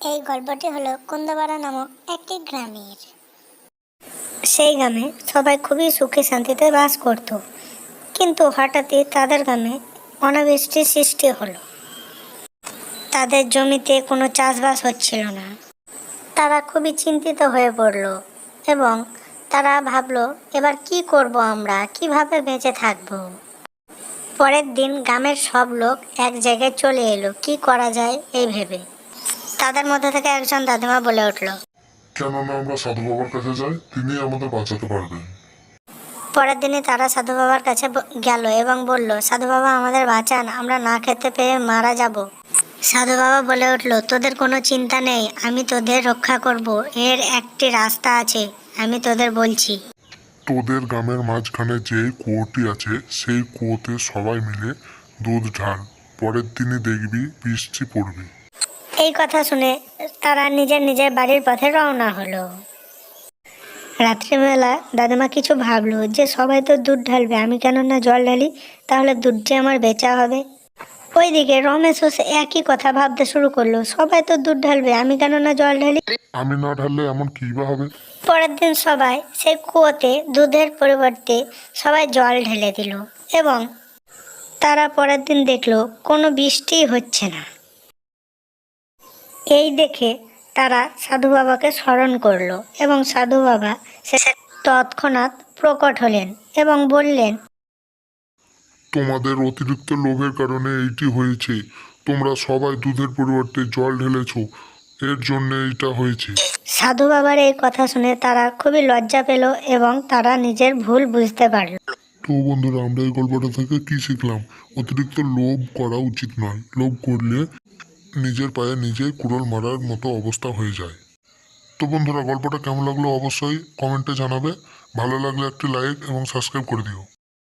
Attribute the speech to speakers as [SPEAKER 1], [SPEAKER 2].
[SPEAKER 1] এই গল্পটি হলো কুন্দপাড়া নামক একটি গ্রামের। সেই গ্রামে সবাই খুবই সুখে শান্তিতে বাস করত। কিন্তু হঠাৎই তাদের গ্রামে অনাবৃষ্টির সৃষ্টি হলো। তাদের জমিতে কোনো চাষবাস হচ্ছিল না। তারা খুবই চিন্তিত হয়ে পড়ল এবং তারা ভাবলো, এবার কি করব আমরা? কীভাবে বেঁচে থাকব? পরের দিন গ্রামের সব লোক এক জায়গায় চলে এলো। কি করা যায় এই ভেবে? তাদের মধ্যে থেকে একজন দাদিমা বলে উঠল।
[SPEAKER 2] কেননা আমরা সাধু বাবার কাছে যাই তিনি আমাদের বাঁচাতে পারবেন।
[SPEAKER 1] পরের দিনে তারা সাধু বাবার কাছে গেল এবং বলল সাধু বাবা আমাদের বাঁচান আমরা না খেতে পেয়ে মারা যাব। সাধু বাবা বলে উঠল তোদের কোনো চিন্তা নেই আমি তোদের রক্ষা করব। এর একটি রাস্তা আছে আমি তোদের বলছি।
[SPEAKER 2] তোদের গ্রামের মাঝখানে যে কুয়োটি আছে, সেই কুয়োতে সবাই মিলে দুধ ঢাল পরের দিনই দেখবি বৃষ্টি পড়বে।
[SPEAKER 1] এই কথা শুনে তারা নিজের নিজের বাড়ির পথে রওনা হলো। রাত্রিবেলা দাদিমা কিছু ভাবলো যে, সবাই তো দুধ ঢালবে, আমি কেন না জল ঢালি, তাহলে দুধটি আমার বেচা হবে। ওইদিকে রমেশও সে একই কথা ভাবতে শুরু করল। সবাই তো দুধ ঢালবে আমি কেন না জল ঢালি?
[SPEAKER 2] আমি না ঢাললে এমন কী বা হবে?
[SPEAKER 1] পরের দিন সবাই সেই কুয়োতে দুধের পরিবর্তে সবাই জল ঢেলে দিল এবং তারা পরের দিন দেখল কোনো বৃষ্টিই হচ্ছে না। এই দেখে তারা সাধু বাবাকে স্মরণ করল এবং সাধু বাবা সে তৎক্ষণাৎ প্রকট হলেন এবং বললেন
[SPEAKER 2] তোমাদের অতিরিক্ত লোভের কারণে এইটি হয়েছে। তোমরা সবাই দুধের পরিবর্তে জল ঢেলেছো। এর জন্য এইটা হয়েছে।
[SPEAKER 1] সাধু বাবার এই কথা শুনে তারা খুবই লজ্জা পেল এবং তারা নিজের ভুল বুঝতে পারল।
[SPEAKER 2] তো বন্ধুরা আমরা এই গল্পটা থেকে কি শিখলাম? অতিরিক্ত লোভ করা উচিত নয়। লোভ করলে নিজের পায়ে নিজে কুড়ল মারার মতো অবস্থা হয়ে যায়। তো বন্ধুরা গল্পটা কেমন লাগল অবশ্যই কমেন্টে জানাবে। ভালো লাগলে একটি লাইক এবং সাবস্ক্রাইব করে দিও।